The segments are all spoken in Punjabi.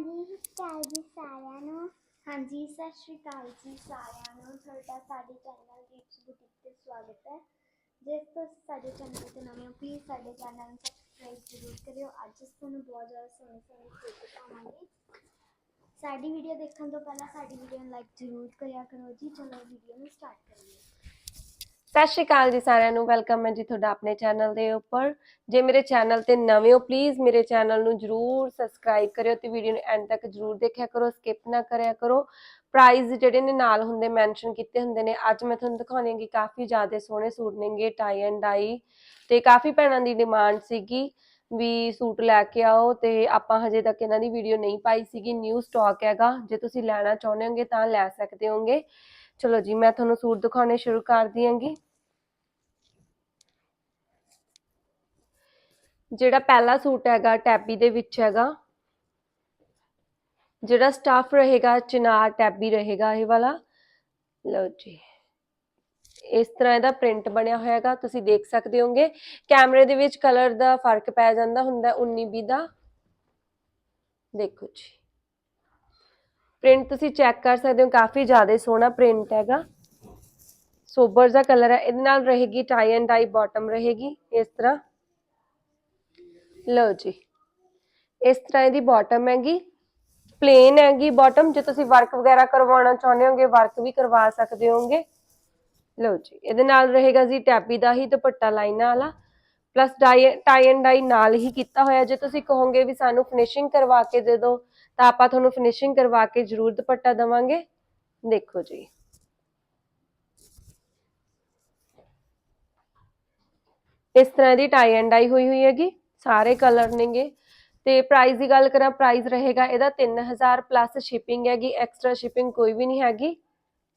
ਹਾਂਜੀ, ਸਤਿ ਸ਼੍ਰੀ ਅਕਾਲ ਜੀ ਸਾਰਿਆਂ ਨੂੰ। ਹਾਂਜੀ, ਸਤਿ ਸ਼੍ਰੀ ਅਕਾਲ ਜੀ ਸਾਰਿਆਂ ਨੂੰ। ਤੁਹਾਡਾ ਸਾਡੇ ਚੈਨਲ ਰੀਚ ਬੁਟੀਕ ਤੇ ਸਵਾਗਤ ਹੈ। ਜੇ ਤੁਸੀਂ ਸਾਡੇ ਚੈਨਲ ਤੇ ਨਵੇਂ ਹੋ ਪਲੀਜ਼ ਸਾਡੇ ਚੈਨਲ ਨੂੰ ਸਬਸਕ੍ਰਾਈਬ ਜ਼ਰੂਰ ਕਰਿਓ। ਅੱਜ ਅਸੀਂ ਤੁਹਾਨੂੰ ਬਹੁਤ ਜ਼ਿਆਦਾ ਸੋਹਣੇ ਸੋਹਣੇ ਸੂਟ ਦਿਖਾਵਾਂਗੇ ਸਾਡੀ ਵੀਡੀਓ ਦੇਖਣ ਤੋਂ ਪਹਿਲਾਂ ਸਾਡੀ ਵੀਡੀਓ ਨੂੰ ਲਾਈਕ ਜ਼ਰੂਰ ਕਰਿਆ ਕਰੋ ਜੀ। ਚਲੋ ਵੀਡੀਓ ਨੂੰ ਸਟਾਰਟ ਕਰੀਏ। ਸਤਿ ਸ਼੍ਰੀ ਅਕਾਲ ਜੀ ਸਾਰਿਆਂ ਨੂੰ ਵੈਲਕਮ ਹੈ ਜੀ ਤੁਹਾਡਾ ਆਪਣੇ ਚੈਨਲ ਦੇ ਉੱਪਰ। ਜੇ ਮੇਰੇ ਚੈਨਲ ਤੇ ਨਵੇਂ ਹੋ ਪਲੀਜ਼ ਮੇਰੇ ਚੈਨਲ ਨੂੰ ਜਰੂਰ ਸਬਸਕ੍ਰਾਈਬ ਕਰਿਓ ਤੇ ਵੀਡੀਓ ਨੂੰ ਐਂਡ ਤੱਕ ਜਰੂਰ ਦੇਖਿਆ ਕਰੋ ਸਕਿਪ ਨਾ ਕਰਿਆ ਕਰੋ। ਪ੍ਰਾਈਸ ਜਿਹੜੇ ਨੇ ਨਾਲ ਹੁੰਦੇ ਮੈਂਸ਼ਨ ਕੀਤੇ ਹੁੰਦੇ ਨੇ। ਅੱਜ ਮੈਂ ਤੁਹਾਨੂੰ ਦਿਖਾਉਣੀ ਕਿ ਕਾਫੀ ਜ਼ਿਆਦਾ ਸੋਹਣੇ ਸੂਟ ਨੇਗੇ ਟਾਈ ਐਂਡ ਡਾਈ ਤੇ ਕਾਫੀ ਭੈਣਾਂ ਦੀ ਡਿਮਾਂਡ ਸੀਗੀ ਵੀ ਸੂਟ ਲੈ ਕੇ ਆਓ ਤੇ ਆਪਾਂ ਹਜੇ ਤੱਕ ਇਹਨਾਂ ਦੀ ਵੀਡੀਓ ਨਹੀਂ ਪਾਈ ਸੀਗੀ। ਨਿਊ ਸਟਾਕ ਹੈਗਾ। ਜੇ ਤੁਸੀਂ ਲੈਣਾ ਚਾਹੁੰਦੇ ਹੋਗੇ ਤਾਂ ਲੈ ਸਕਦੇ ਹੋਗੇ। ਚਲੋ ਜੀ, ਮੈਂ ਤੁਹਾਨੂੰ ਸੂਟ ਦਿਖਾਉਣੇ ਸ਼ੁਰੂ ਕਰ ਦਿਆਂਗੀ। ਜਿਹੜਾ ਪਹਿਲਾ ਸੂਟ ਹੈਗਾ ਟੈਬੀ ਦੇ ਵਿੱਚ ਹੈਗਾ। ਜਿਹੜਾ ਸਟਾਫ ਰਹੇਗਾ, ਚਿਨਾਰ ਟੈਬੀ ਰਹੇਗਾ ਇਹ ਵਾਲਾ। ਲਓ ਜੀ। ਇਸ ਤਰ੍ਹਾਂ ਇਹਦਾ ਪ੍ਰਿੰਟ ਬਣਿਆ ਹੋਇਆ ਹੈਗਾ, ਤੁਸੀਂ ਦੇਖ ਸਕਦੇ ਹੋਗੇ ਕੈਮਰੇ ਦੇ ਵਿੱਚ ਕਲਰ ਦਾ ਫ਼ਰਕ ਪੈ ਜਾਂਦਾ ਹੁੰਦਾ 19 20 ਦਾ। ਦੇਖੋ ਜੀ। ਪ੍ਰਿੰਟ ਤੁਸੀਂ ਚੈੱਕ ਕਰ ਸਕਦੇ ਹੋ, ਕਾਫੀ ਜ਼ਿਆਦਾ ਸੋਹਣਾ ਪ੍ਰਿੰਟ ਹੈਗਾ। ਸੋਬਰ ਦਾ ਕਲਰ ਹੈ, ਇਹਦੇ ਨਾਲ ਰਹੇਗੀ ਟਾਈ ਐਂਡ ਡਾਈ ਬਾਟਮ ਰਹੇਗੀ, ਇਸ ਤਰ੍ਹਾਂ। ਲਓ ਜੀ, ਇਸ ਤਰ੍ਹਾਂ ਇਹਦੀ ਬਾਟਮ ਹੈਗੀ। ਪਲੇਨ ਹੈਗੀ ਬਾਟਮ ਜੇ ਤੁਸੀਂ ਵਰਕ ਵਗੈਰਾ ਕਰਵਾਉਣਾ ਚਾਹੁੰਦੇ ਹੋਗੇ ਵਰਕ ਵੀ ਕਰਵਾ ਸਕਦੇ ਹੋਗੇ। ਲਓ ਜੀ, ਇਹਦੇ ਨਾਲ ਰਹੇਗਾ ਜੀ ਟੈਪੀ ਦਾ ਹੀ ਦੁਪੱਟਾ ਲਾਈਨਾਂ ਵਾਲਾ। Plus dye tie and dye ਨਾਲ ਹੀ ਕੀਤਾ ਹੋਇਆ, ਜੇ ਤੁਸੀਂ ਕਹੋਗੇ ਵੀ ਸਾਨੂੰ ਫਿਨਿਸ਼ਿੰਗ ਕਰਵਾ ਕੇ ਦੇ ਦਿਓ ਤਾਂ ਆਪਾਂ ਤੁਹਾਨੂੰ ਫਿਨਿਸ਼ਿੰਗ ਕਰਵਾ ਕੇ ਜ਼ਰੂਰ ਦੁਪੱਟਾ ਦਵਾਂਗੇ। ਦੇਖੋ ਜੀ। ਇਸ ਤਰ੍ਹਾਂ ਦੀ ਟਾਈ ਐਂਡ ਡਾਈ ਹੋਈ ਹੋਈ ਹੈਗੀ, ਸਾਰੇ ਕਲਰ ਨੇਗੇ। ਤੇ ਪ੍ਰਾਈਸ ਦੀ ਗੱਲ ਕਰਾਂ ਪ੍ਰਾਈਸ ਰਹੇਗਾ ਇਹਦਾ 3000 ਪਲੱਸ ਸ਼ਿਪਿੰਗ ਹੈਗੀ ਐਕਸਟਰਾ ਸ਼ਿਪਿੰਗ ਕੋਈ ਵੀ ਨਹੀਂ ਹੈਗੀ।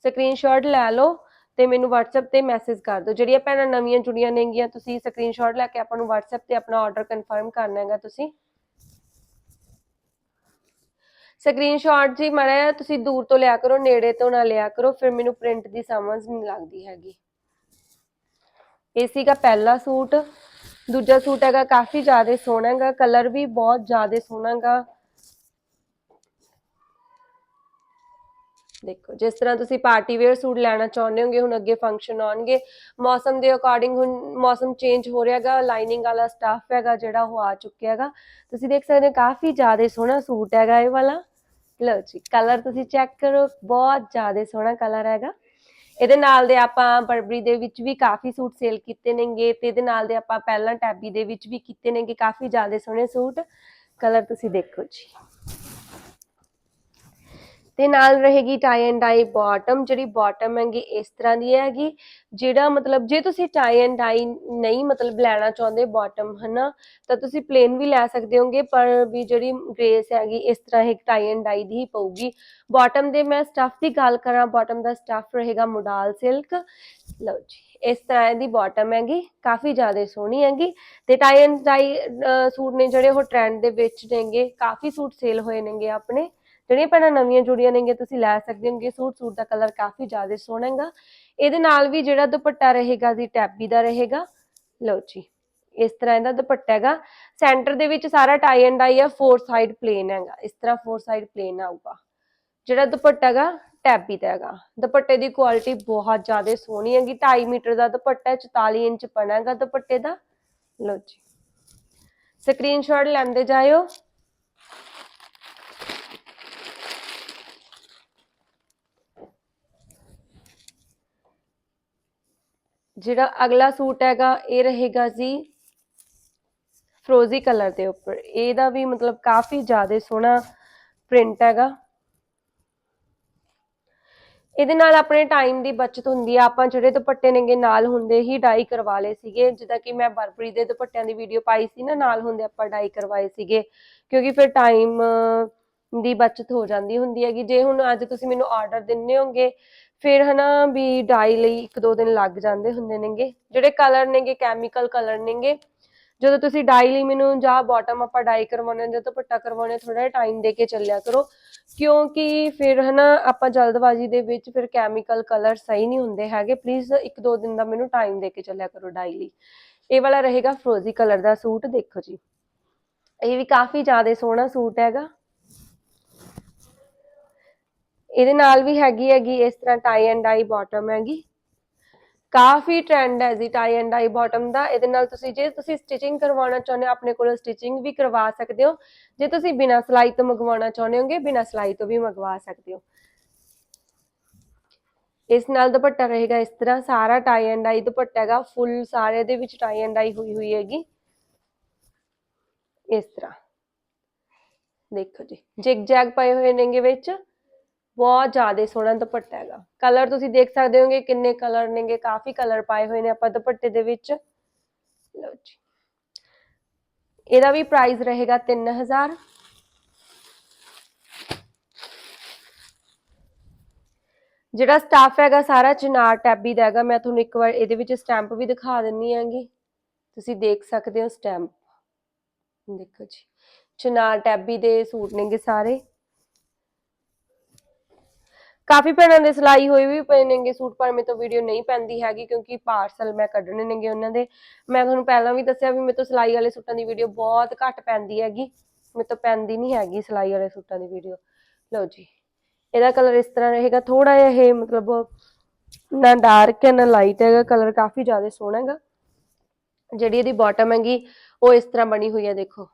ਸਕਰੀਨਸ਼ਾਟ ਲੈ ਲਓ ਤੇ ਮੈਨੂੰ WhatsApp ਤੇ ਮੈਸੇਜ ਕਰ ਦਿਓ। ਜਿਹੜੀਆਂ ਭੈਣਾਂ ਨਵੀਆਂ ਜੁੜੀਆਂ ਨੇਗੀਆਂ, ਤੁਸੀਂ ਸਕਰੀਨਸ਼ਾਟ ਲੈ ਕੇ ਆਪਾਂ ਨੂੰ WhatsApp ਤੇ ਆਪਣਾ ਆਰਡਰ ਕਨਫਰਮ ਕਰਨਾ ਹੈਗਾ ਤੁਸੀਂ। ਸਕਰੀਨਸ਼ਾਟ ਜੀ ਮੜਾ ਤੁਸੀਂ ਦੂਰ ਤੋਂ ਲਿਆ ਕਰੋ, ਨੇੜੇ ਤੋਂ ਨਾ ਲਿਆ ਕਰੋ, ਫਿਰ ਮੈਨੂੰ ਪ੍ਰਿੰਟ ਦੀ ਸਮਝ ਨਹੀਂ ਲੱਗਦੀ ਹੈਗੀ। ਇਹ ਸੀਗਾ ਪਹਿਲਾ ਸੂਟ। ਦੂਜਾ ਸੂਟ ਹੈਗਾ ਕਾਫੀ ਜ਼ਿਆਦਾ ਸੋਹਣਾ ਹੈਗਾ ਕਲਰ ਵੀ ਬਹੁਤ ਜ਼ਿਆਦਾ ਸੋਹਣਾ ਹੈਗਾ। ਦੇਖੋ, ਜਿਸ ਤਰ੍ਹਾਂ ਤੁਸੀਂ ਪਾਰਟੀ ਵੇਅਰ ਸੂਟ ਲੈਣਾ ਚਾਹੁੰਦੇ ਹੋਗੇ, ਹੁਣ ਅੱਗੇ ਫੰਕਸ਼ਨ ਆਉਣਗੇ, ਮੌਸਮ ਦੇ ਅਕੋਰਡਿੰਗ ਹੁਣ ਮੌਸਮ ਚੇਂਜ ਹੋ ਰਿਹਾ ਹੈਗਾ ਲਾਈਨਿੰਗ ਵਾਲਾ ਸਟਾਫ ਹੈਗਾ ਜਿਹੜਾ ਉਹ ਆ ਚੁੱਕਿਆ ਹੈਗਾ। ਤੁਸੀਂ ਦੇਖ ਸਕਦੇ ਹੋ ਕਾਫੀ ਜ਼ਿਆਦਾ ਸੋਹਣਾ ਸੂਟ ਹੈਗਾ ਇਹ ਵਾਲਾ। ਲਓ ਜੀ ਕਲਰ ਤੁਸੀਂ ਚੈੱਕ ਕਰੋ, ਬਹੁਤ ਜ਼ਿਆਦਾ ਸੋਹਣਾ ਕਲਰ ਹੈਗਾ। ਇਹਦੇ ਨਾਲ ਦੇ ਆਪਾਂ ਬਰਬਰੀ ਦੇ ਵਿੱਚ ਵੀ ਕਾਫੀ ਸੂਟ ਸੇਲ ਕੀਤੇ ਨੇਗੇ ਤੇ ਇਹਦੇ ਨਾਲ ਦੇ ਆਪਾਂ ਪਹਿਲਾਂ ਟੈਬੀ ਦੇ ਵਿੱਚ ਵੀ ਕੀਤੇ ਨੇਗੇ ਕਾਫੀ ਜ਼ਿਆਦਾ ਸੋਹਣੇ ਸੂਟ। ਕਲਰ ਤੁਸੀਂ ਦੇਖੋ ਜੀ। ਤੇ ਨਾਲ ਰਹੇਗੀ ਟਾਈ ਐਂਡ ਡਾਈ ਬਾਟਮ ਜਿਹੜੀ ਬਾਟਮ ਹੈਗੀ, ਇਸ ਤਰ੍ਹਾਂ ਦੀ ਹੈਗੀ, ਜਿਹੜਾ ਮਤਲਬ ਜੇ ਤੁਸੀਂ ਟਾਈ ਐਂਡ ਡਾਈ ਨਹੀਂ ਮਤਲਬ ਲੈਣਾ ਚਾਹੁੰਦੇ ਬਾਟਮ ਹਨਾ, ਤਾਂ ਤੁਸੀਂ ਪਲੇਨ ਵੀ ਲੈ ਸਕਦੇ ਹੋਗੇ, ਪਰ ਵੀ ਜਿਹੜੀ ਗ੍ਰੇਸ ਹੈਗੀ, ਇਸ ਤਰ੍ਹਾਂ ਇੱਕ ਟਾਈ ਐਂਡ ਡਾਈ ਦੀ ਹੀ ਪਊਗੀ। ਬਾਟਮ ਦੇ ਮੈਂ ਸਟਫ ਦੀ ਗੱਲ ਕਰਾਂ ਬਾਟਮ ਦਾ ਸਟਫ ਰਹੇਗਾ ਮੋਡਾਲ ਸਿਲਕ ਲਓ ਜੀ, ਇਸ ਤਰ੍ਹਾਂ ਇਹਦੀ ਬਾਟਮ ਹੈਗੀ, ਕਾਫੀ ਜ਼ਿਆਦਾ ਸੋਹਣੀ ਹੈਗੀ, ਤੇ ਟਾਈ ਐਂਡ ਡਾਈ ਸੂਟ ਨੇ ਜਿਹੜੇ ਉਹ ਟ੍ਰੈਂਡ ਦੇ ਵਿੱਚ ਨੇਗੇ, ਕਾਫੀ ਸੂਟ ਸੇਲ ਹੋਏ ਨੇਗੇ ਆਪਣੇ। ਜਿਹੜੀਆਂ ਭੈਣਾਂ ਨਵੀਆਂ ਜੁੜੀਆਂ ਨੇਗੇ ਤੁਸੀਂ ਲੈ ਸਕਦੇ ਹੋਗੇ ਸੂਟ ਸੂਟ ਦਾ ਕਲਰ ਕਾਫੀ ਜ਼ਿਆਦਾ ਸੋਹਣਾ ਹੈਗਾ। ਇਹਦੇ ਨਾਲ ਵੀ ਜਿਹੜਾ ਦੁਪੱਟਾ ਰਹੇਗਾ ਜੀ ਟੈਬੀ ਦਾ ਰਹੇਗਾ। ਲਓ ਜੀ, ਇਸ ਤਰ੍ਹਾਂ ਇਹਦਾ ਦੁਪੱਟਾ ਹੈਗਾ। ਸੈਂਟਰ ਦੇ ਵਿੱਚ ਸਾਰਾ ਟਾਈ ਐਂਡ ਡਾਈ ਆ ਫੋਰ ਸਾਈਡ ਪਲੇਨ ਹੈਗਾ। ਇਸ ਤਰ੍ਹਾਂ ਫੋਰ ਸਾਈਡ ਪਲੇਨ ਆਊਗਾ। ਜਿਹੜਾ ਦੁਪੱਟਾ ਹੈਗਾ ਟੈਬੀ ਦਾ ਹੈਗਾ। ਦੁਪੱਟੇ ਦੀ ਕੁਆਲਿਟੀ ਬਹੁਤ ਜ਼ਿਆਦਾ ਸੋਹਣੀ ਹੈਗੀ। 2.5 ਮੀਟਰ ਦਾ ਦੁਪੱਟਾ ਹੈ 44 ਇੰਚ ਪਣਾ ਹੈਗਾ ਦੁਪੱਟੇ ਦਾ। ਲਓ ਜੀ ਸਕਰੀਨਸ਼ਾਟ ਲੈਂਦੇ ਜਾਇਓ। ਜਿਹੜਾ ਅਗਲਾ ਸੂਟ ਹੈਗਾ, ਇਹ ਰਹੇਗਾ ਜੀ ਫਰੋਜ਼ੀ ਕਲਰ ਦੇ ਉੱਪਰ। ਇਹਦਾ ਵੀ ਮਤਲਬ ਕਾਫੀ ਜ਼ਿਆਦਾ ਸੋਹਣਾ ਪ੍ਰਿੰਟ ਹੈਗਾ। ਇਹਦੇ ਨਾਲ ਆਪਣੇ ਟਾਈਮ ਦੀ ਬਚਤ ਹੁੰਦੀ ਆ। ਆਪਾਂ ਜਿਹੜੇ ਦੁਪੱਟੇ ਨੇਗੇ ਨਾਲ ਹੁੰਦੇ ਹੀ ਡਾਈ ਕਰਵਾ ਲਏ ਸੀਗੇ। ਜਿੱਦਾਂ ਕਿ ਮੈਂ ਬਰਬਰੀ ਦੇ ਦੁਪੱਟਿਆਂ ਦੀ ਵੀਡੀਓ ਪਾਈ ਸੀ ਨਾ, ਨਾਲ ਹੁੰਦੇ ਆਪਾਂ ਡਾਈ ਕਰਵਾਏ ਸੀਗੇ। ਕਿਉਂਕਿ ਫਿਰ ਟਾਈਮ ਦੀ ਬਚਤ ਹੋ ਜਾਂਦੀ ਹੁੰਦੀ ਹੈਗੀ। ਜੇ ਹੁਣ ਅੱਜ ਤੁਸੀਂ ਮੈਨੂੰ ਆਰਡਰ ਦਿੰਨੇ ਹੋਗੇ, ਫਿਰ ਹਨਾ ਵੀ ਡਾਈ ਲਈ ਇੱਕ ਦੋ ਦਿਨ ਲੱਗ ਜਾਂਦੇ ਹੁੰਦੇ ਨੇਗੇ। ਜਿਹੜੇ ਕਲਰ ਨੇਗੇ ਕੈਮੀਕਲ ਕਲਰ ਨੇਗੇ। ਜਦੋਂ ਤੁਸੀਂ ਡਾਈ ਲਈ ਮੈਨੂੰ ਜਾਂ ਬਾਟਮ ਆਪਾਂ ਡਾਈ ਕਰਵਾਉਣੇ ਜਾਂ ਦੁਪੱਟਾ ਕਰਵਾਉਣੇ ਥੋੜਾ ਜਿਹਾ ਟਾਈਮ ਦੇ ਕੇ ਚੱਲਿਆ ਕਰੋ। ਕਿਉਂਕਿ ਫਿਰ ਹਨਾ ਆਪਾਂ ਜਲਦਬਾਜ਼ੀ ਦੇ ਵਿੱਚ ਫਿਰ ਕੈਮੀਕਲ ਕਲਰ ਸਹੀ ਨਹੀਂ ਹੁੰਦੇ ਹੈਗੇ। ਪਲੀਜ਼ ਇੱਕ ਦੋ ਦਿਨ ਦਾ ਮੈਨੂੰ ਟਾਈਮ ਦੇ ਕੇ ਚੱਲਿਆ ਕਰੋ ਡਾਈ ਲਈ। ਇਹ ਵਾਲਾ ਰਹੇਗਾ ਫਰੋਜ਼ੀ ਕਲਰ ਦਾ ਸੂਟ, ਦੇਖੋ ਜੀ। ਇਹ ਵੀ ਕਾਫੀ ਜ਼ਿਆਦਾ ਸੋਹਣਾ ਸੂਟ ਹੈਗਾ। ਇਹਦੇ ਨਾਲ ਵੀ ਹੈਗੀ ਹੈਗੀ ਇਸ ਤਰ੍ਹਾਂ ਟਾਈ ਐਂਡ ਡਾਈ ਬਾਟਮ ਹੈਗੀ। ਕਾਫੀ ਟ੍ਰੈਂਡ ਹੈ ਜੀ ਟਾਈ ਐਂਡ ਡਾਈ ਬਾਟਮ ਦਾ। ਇਹਦੇ ਨਾਲ ਤੁਸੀਂ, ਜੇ ਤੁਸੀਂ ਸਟਿਚਿੰਗ ਕਰਵਾਉਣਾ ਚਾਹੁੰਦੇ ਹੋ, ਆਪਣੇ ਕੋਲੋਂ ਸਟਿਚਿੰਗ ਵੀ ਕਰਵਾ ਸਕਦੇ ਹੋ। ਜੇ ਤੁਸੀਂ ਬਿਨਾਂ ਸਿਲਾਈ ਤੋਂ ਮੰਗਵਾਉਣਾ ਚਾਹੁੰਦੇ ਹੋਗੇ, ਬਿਨਾਂ ਸਿਲਾਈ ਤੋਂ ਵੀ ਮੰਗਵਾ ਸਕਦੇ ਹੋ। ਇਸ ਨਾਲ ਦੁਪੱਟਾ ਰਹੇਗਾ ਇਸ ਤਰ੍ਹਾਂ। ਸਾਰਾ ਟਾਈ ਐਂਡ ਡਾਈ ਦੁਪੱਟਾ ਹੈਗਾ। ਫੁੱਲ ਸਾਰੇ ਦੇ ਵਿੱਚ ਟਾਈ ਐਂਡ ਡਾਈ ਹੋਈ ਹੋਈ ਹੈਗੀ। ਇਸ ਤਰ੍ਹਾਂ। ਦੇਖੋ ਜੀ। ਜਿਗ ਜੈਗ ਪਏ ਹੋਏ ਨੇਗੇ ਵਿੱਚ। ਬਹੁਤ ਜ਼ਿਆਦਾ ਸੋਹਣਾ ਦੁਪੱਟਾ ਹੈਗਾ। ਕਲਰ ਤੁਸੀਂ ਦੇਖ ਸਕਦੇ ਹੋਗੇ ਕਿੰਨੇ ਕਲਰ ਨੇਗੇ, ਕਾਫੀ ਕਲਰ ਪਾਏ ਹੋਏ ਨੇ ਆਪਾਂ ਦੁਪੱਟੇ ਦੇ ਵਿੱਚ। ਲਓ ਜੀ। ਇਹਦਾ ਵੀ ਪ੍ਰਾਈਸ ਰਹੇਗਾ 3000 ਜਿਹੜਾ ਸਟਾਫ ਹੈਗਾ ਸਾਰਾ ਚਨਾਰ ਟੈਬੀ ਦਾ ਹੈਗਾ। ਮੈਂ ਤੁਹਾਨੂੰ ਇੱਕ ਵਾਰ ਇਹਦੇ ਵਿੱਚ ਸਟੈਂਪ ਵੀ ਦਿਖਾ ਦਿੰਨੀ ਹੈਗੀ। ਤੁਸੀਂ ਦੇਖ ਸਕਦੇ ਹੋ ਸਟੈਂਪ ਦੇਖੋ ਜੀ। ਚਨਾਰ ਟੈਬੀ ਦੇ ਸੂਟ ਨੇਗੇ ਸਾਰੇ। ਕਾਫੀ ਭੈਣਾਂ ਦੇ ਸਿਲਾਈ ਹੋਏ ਵੀ ਪਏ ਨੇਗੇ ਸੂਟ, ਪਰ ਮੇਰੇ ਤੋਂ ਵੀਡੀਓ ਨਹੀਂ ਪੈਂਦੀ ਹੈਗੀ ਕਿਉਂਕਿ ਪਾਰਸਲ ਮੈਂ ਕੱਢਣੇ ਨੇਗੇ ਉਹਨਾਂ ਦੇ। ਮੈਂ ਤੁਹਾਨੂੰ ਪਹਿਲਾਂ ਵੀ ਦੱਸਿਆ ਵੀ ਮੇਰੇ ਤੋਂ ਸਿਲਾਈ ਵਾਲੇ ਸੂਟਾਂ ਦੀ ਵੀਡੀਓ ਬਹੁਤ ਘੱਟ ਪੈਂਦੀ ਹੈਗੀ। ਮੇਰੇ ਤੋਂ ਪੈਂਦੀ ਨਹੀਂ ਹੈਗੀ ਸਿਲਾਈ ਵਾਲੇ ਸੂਟਾਂ ਦੀ ਵੀਡੀਓ ਲਓ ਜੀ, ਇਹਦਾ ਕਲਰ ਇਸ ਤਰ੍ਹਾਂ ਰਹੇਗਾ ਥੋੜਾ ਜਿਹਾ ਇਹ ਮਤਲਬ ਨਾ ਡਾਰਕ ਹੈ, ਨਾ ਲਾਈਟ ਹੈਗਾ ਕਲਰ ਕਾਫੀ ਜ਼ਿਆਦਾ ਸੋਹਣਾ ਹੈਗਾ। ਜਿਹੜੀ ਇਹਦੀ ਬਾਟਮ ਹੈਗੀ, ਉਹ ਇਸ ਤਰ੍ਹਾਂ ਬਣੀ ਹੋਈ ਹੈ, ਦੇਖੋ।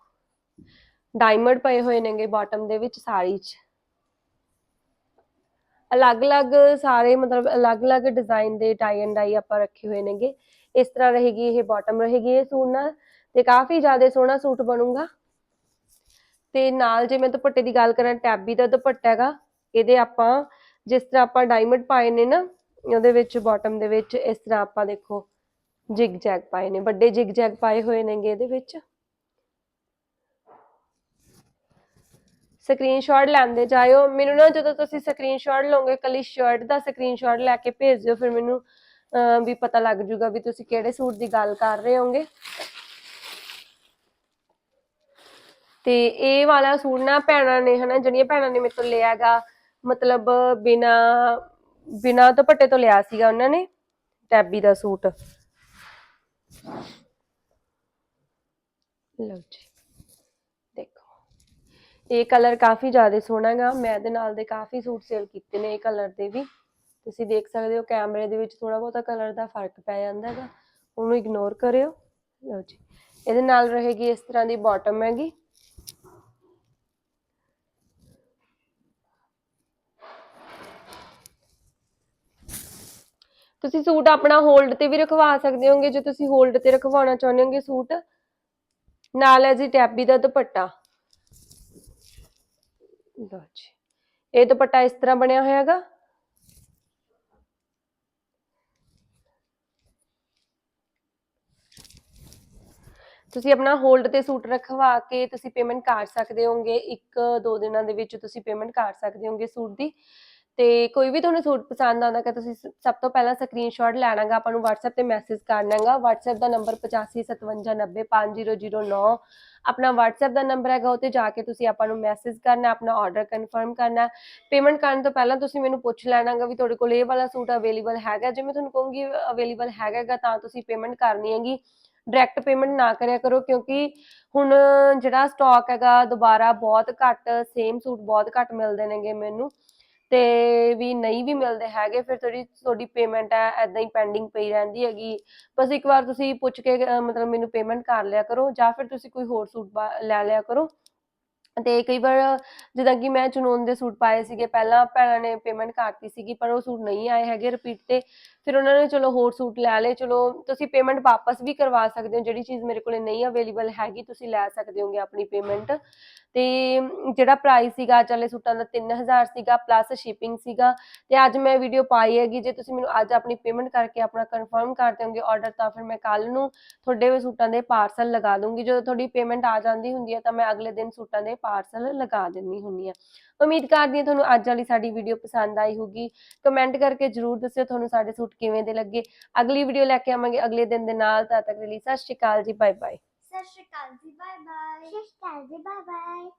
ਡਾਇਮੰਡ ਪਏ ਹੋਏ ਨੇਗੇ ਬਾਟਮ ਦੇ ਵਿੱਚ ਸਾੜੀ 'ਚ। ਅਲੱਗ-ਅਲੱਗ ਸਾਰੇ ਮਤਲਬ ਅਲੱਗ-ਅਲੱਗ ਡਿਜ਼ਾਈਨ ਦੇ ਟਾਈ ਐਂਡ ਡਾਈ ਆਪਾਂ ਰੱਖੇ ਹੋਏ ਨੇਗੇ। ਇਸ ਤਰ੍ਹਾਂ ਰਹੇਗੀ ਇਹ ਬਾਟਮ ਰਹੇਗੀ ਇਹ ਸੂਟ ਨਾਲ ਤੇ ਕਾਫੀ ਜ਼ਿਆਦਾ ਸੋਹਣਾ ਸੂਟ ਬਣੂਗਾ। ਤੇ ਨਾਲ ਜੇ ਮੈਂ ਦੁਪੱਟੇ ਦੀ ਗੱਲ ਕਰਾਂ, ਟੈਬੀ ਦਾ ਦੁਪੱਟਾ ਹੈਗਾ, ਇਹਦੇ ਆਪਾਂ ਜਿਸ ਤਰ੍ਹਾਂ ਆਪਾਂ ਡਾਇਮੰਡ ਪਾਏ ਨੇ ਨਾ, ਉਹਦੇ ਵਿੱਚ ਬਾਟਮ ਦੇ ਵਿੱਚ ਇਸ ਤਰ੍ਹਾਂ ਆਪਾਂ ਦੇਖੋ ਜਿਗ ਜੈਗ ਪਾਏ ਨੇ, ਵੱਡੇ ਜਿਗ ਜੈਗ ਪਾਏ ਹੋਏ ਨੇਗੇ ਇਹਦੇ ਵਿੱਚ। ਸਕਰੀਨਸ਼ਾਟ ਲੈਂਦੇ ਜਾਇਓ। ਮੈਨੂੰ ਨਾ ਜਦੋਂ ਤੁਸੀਂ ਸਕਰੀਨਸ਼ਾਟ ਲਓਗੇ, ਕੱਲੀ ਸ਼ਰਟ ਦਾ ਸਕਰੀਨਸ਼ਾਟ ਲੈ ਕੇ ਭੇਜ ਦਿਓ, ਫਿਰ ਮੈਨੂੰ ਵੀ ਪਤਾ ਲੱਗ ਜੂਗਾ ਵੀ ਤੁਸੀਂ ਕਿਹੜੇ ਸੂਟ ਦੀ ਗੱਲ ਕਰ ਰਹੇ ਹੋਗੇ। ਤੇ ਇਹ ਵਾਲਾ ਸੂਟ ਨਾ ਭੈਣਾਂ ਨੇ ਹਨਾ, ਜਿਹੜੀਆਂ ਭੈਣਾਂ ਨੇ ਮੇਰੇ ਤੋਂ ਲਿਆ ਮਤਲਬ ਬਿਨਾ ਬਿਨਾ ਦੁਪੱਟੇ ਤੋਂ ਲਿਆ ਸੀਗਾ ਉਹਨਾਂ ਨੇ, ਟੈਬੀ ਦਾ ਸੂਟ। ਲਓ ਜੀ। ਇਹ ਕਲਰ ਕਾਫੀ ਜ਼ਿਆਦਾ ਸੋਹਣਾ ਗਾ। ਮੈਂ ਇਹਦੇ ਨਾਲ ਦੇ ਕਾਫੀ ਸੂਟ ਸੇਲ ਕੀਤੇ ਨੇ ਇਹ ਕਲਰ ਦੇ ਵੀ। ਤੁਸੀਂ ਦੇਖ ਸਕਦੇ ਹੋ ਕੈਮਰੇ ਦੇ ਵਿੱਚ ਥੋੜਾ ਬਹੁਤਾ ਕਲਰ ਦਾ ਫ਼ਰਕ ਪੈ ਜਾਂਦਾ ਹੈਗਾ ਉਹਨੂੰ ਇਗਨੋਰ ਕਰਿਓ। ਲਓ ਜੀ। ਇਹਦੇ ਨਾਲ ਰਹੇਗੀ ਇਸ ਤਰ੍ਹਾਂ ਦੀ ਬਾਟਮ ਹੈਗੀ। ਤੁਸੀਂ ਸੂਟ ਆਪਣਾ ਹੋਲਡ ਤੇ ਵੀ ਰਖਵਾ ਸਕਦੇ ਹੋਗੇ। ਜੇ ਤੁਸੀਂ ਹੋਲਡ ਤੇ ਰਖਵਾਉਣਾ ਚਾਹੁੰਦੇ ਹੋਗੇ ਸੂਟ, ਨਾਲ ਹੈ ਜੀ ਟੈਬੀ ਦਾ ਦੁਪੱਟਾ। ਲਓ ਜੀ। ਇਹ ਦੁਪੱਟਾ ਇਸ ਤਰ੍ਹਾਂ ਬਣਿਆ ਹੋਇਆ ਹੈਗਾ ਤੁਸੀਂ ਆਪਣਾ ਹੋਲਡ ਤੇ ਸੂਟ ਰਖਵਾ ਕੇ ਤੁਸੀਂ ਪੇਮੈਂਟ ਕਰ ਸਕਦੇ ਹੋਗੇ। ਇੱਕ ਦੋ ਦਿਨਾਂ ਦੇ ਵਿੱਚ ਤੁਸੀਂ ਪੇਮੈਂਟ ਕਰ ਸਕਦੇ ਹੋਗੇ ਸੂਟ ਦੀ। ਤੇ ਕੋਈ ਵੀ ਤੁਹਾਨੂੰ ਸੂਟ ਪਸੰਦ ਆਉਂਦਾ ਕਿ ਤੁਸੀਂ ਸ- ਸਭ ਤੋਂ ਪਹਿਲਾਂ ਸਕਰੀਨਸ਼ਾਟ ਲੈਣਾਗਾ, ਆਪਾਂ ਨੂੰ WhatsApp ਤੇ ਮੈਸੇਜ ਕਰਨਾਗਾ WhatsApp ਦਾ ਨੰਬਰ 8557905009 ਆਪਣਾ WhatsApp ਦਾ ਨੰਬਰ ਹੈਗਾ ਉੱਤੇ ਜਾ ਕੇ ਤੁਸੀਂ ਆਪਾਂ ਨੂੰ ਮੈਸੇਜ ਕਰਨਾ, ਆਪਣਾ ਆਰਡਰ ਕਨਫਰਮ ਕਰਨਾ। ਪੇਮੈਂਟ ਕਰਨ ਤੋਂ ਪਹਿਲਾਂ ਤੁਸੀਂ ਮੈਨੂੰ ਪੁੱਛ ਲੈਣਾਗਾ ਵੀ ਤੁਹਾਡੇ ਕੋਲ ਇਹ ਵਾਲਾ ਸੂਟ ਅਵੇਲੇਬਲ ਹੈਗਾ। ਜੇ ਮੈਂ ਤੁਹਾਨੂੰ ਕਹੂੰਗੀ ਅਵੇਲੇਬਲ ਹੈਗਾਗਾ, ਤਾਂ ਤੁਸੀਂ ਪੇਮੈਂਟ ਕਰਨੀ ਹੈਗੀ। ਡਾਇਰੈਕਟ ਪੇਮੈਂਟ ਨਾ ਕਰਿਆ ਕਰੋ, ਕਿਉਂਕਿ ਹੁਣ ਜਿਹੜਾ ਸਟਾਕ ਹੈਗਾ, ਦੁਬਾਰਾ ਬਹੁਤ ਘੱਟ ਸੇਮ ਸੂਟ ਬਹੁਤ ਘੱਟ ਮਿਲਦੇ ਨੇਗੇ ਮੈਨੂੰ। ਤੇ ਵੀ ਨਹੀਂ ਵੀ ਮਿਲਦੇ ਹੈਗੇ, ਫਿਰ ਤੁਹਾਡੀ ਤੁਹਾਡੀ ਪੇਮੈਂਟ ਹੈ ਐਦਾਂ ਹੀ ਪੈਂਡਿੰਗ ਪਈ ਰਹਿੰਦੀ ਹੈਗੀ। ਬਸ ਇੱਕ ਵਾਰ ਤੁਸੀਂ ਪੁੱਛ ਕੇ ਮਤਲਬ ਮੈਨੂੰ ਪੇਮੈਂਟ ਕਰ ਲਿਆ ਕਰੋ, ਜਾਂ ਫਿਰ ਤੁਸੀਂ ਕੋਈ ਹੋਰ ਸੂਟ ਲੈ ਲਿਆ ਕਰੋ। ਤੇ ਕਈ ਵਾਰ ਜਿੱਦਾਂ ਕਿ ਮੈਂ ਚੁਣੋਨ ਦੇ ਸੂਟ ਪਾਏ ਸੀਗੇ, ਪਹਿਲਾਂ ਭੈਣਾਂ ਨੇ ਪੇਮੈਂਟ ਕਰਤੀ ਸੀਗੀ, ਪਰ ਉਹ ਸੂਟ ਨਹੀਂ ਆਏ ਹੈਗੇ ਰਿਪੀਟ ਤੇ। ਫਿਰ ਉਹਨਾਂ ਨੇ ਚਲੋ ਹੋਰ ਸੂਟ ਲੈ ਲਏ, ਚਲੋ ਤੁਸੀਂ ਪੇਮੈਂਟ ਵਾਪਸ ਵੀ ਕਰਵਾ ਸਕਦੇ ਹੋ, ਜਿਹੜੀ ਚੀਜ਼ ਮੇਰੇ ਕੋਲੇ ਨਹੀਂ ਅਵੇਲੇਬਲ ਹੈਗੀ, ਤੁਸੀਂ ਲੈ ਸਕਦੇ ਹੋਗੇ ਆਪਣੀ ਪੇਮੈਂਟ ਤੇ ਜਿਹੜਾ ਪ੍ਰਾਈਸ ਸੀਗਾ ਅੱਜ ਵਾਲੇ ਸੂਟਾਂ ਦਾ 3000 ਸੀਗਾ ਪਲੱਸ ਸ਼ਿਪਿੰਗ ਸੀਗਾ। ਤੇ ਅੱਜ ਮੈਂ ਵੀਡੀਓ ਪਾਈ ਹੈਗੀ, ਜੇ ਤੁਸੀਂ ਮੈਨੂੰ ਅੱਜ ਆਪਣੀ ਪੇਮੈਂਟ ਕਰਕੇ ਆਪਣਾ ਕਨਫਰਮ ਕਰ ਦਿਓਗੇ ਆਰਡਰ ਤਾਂ ਫਿਰ ਮੈਂ ਕੱਲ ਨੂੰ ਤੁਹਾਡੇ ਵੀ ਸੂਟਾਂ ਦੇ ਪਾਰਸਲ ਲਗਾ ਦੂੰਗੀ। ਜਦੋਂ ਤੁਹਾਡੀ ਪੇਮੈਂਟ ਆ ਜਾਂਦੀ ਹੁੰਦੀ ਹੈ ਤਾਂ ਮੈਂ ਅਗਲੇ ਦਿਨ ਸੂਟਾਂ ਦੇ ਪਾਰਸਲ ਲਗਾ ਦਿੰਨੀ ਹੁੰਦੀ ਆ। ਉਮੀਦ ਕਰਦੀ ਹਾਂ ਤੁਹਾਨੂੰ ਅੱਜ ਵਾਲੀ ਸਾਡੀ ਵੀਡੀਓ ਪਸੰਦ ਆਈ ਹੋਊਗੀ। ਕਮੈਂਟ ਕਰਕੇ ਜਰੂਰ ਦੱਸਿਓ ਤੁਹਾਨੂੰ ਸਾਡੇ ਸੂਟ ਕਿਵੇਂ ਦੇ ਲੱਗੇ। ਅਗਲੀ ਵੀਡੀਓ ਲੈ ਕੇ ਆਵਾਂਗੇ। ਅਗਲੇ ਦਿਨ ਦੇ ਨਾਲ ਤਦ ਤੱਕ ਦੇ ਲਈ ਸਤਿ ਸ਼੍ਰੀ ਅਕਾਲ ਜੀ ਬਾਏ ਬਾਏ ਸਤਿ ਸ਼੍ਰੀ ਅਕਾਲ ਜੀ ਬਾਏ ਬਾਏ ਸਤਿ ਸ਼੍ਰੀ ਅਕਾਲ ਜੀ ਬਾਏ ਬਾਏ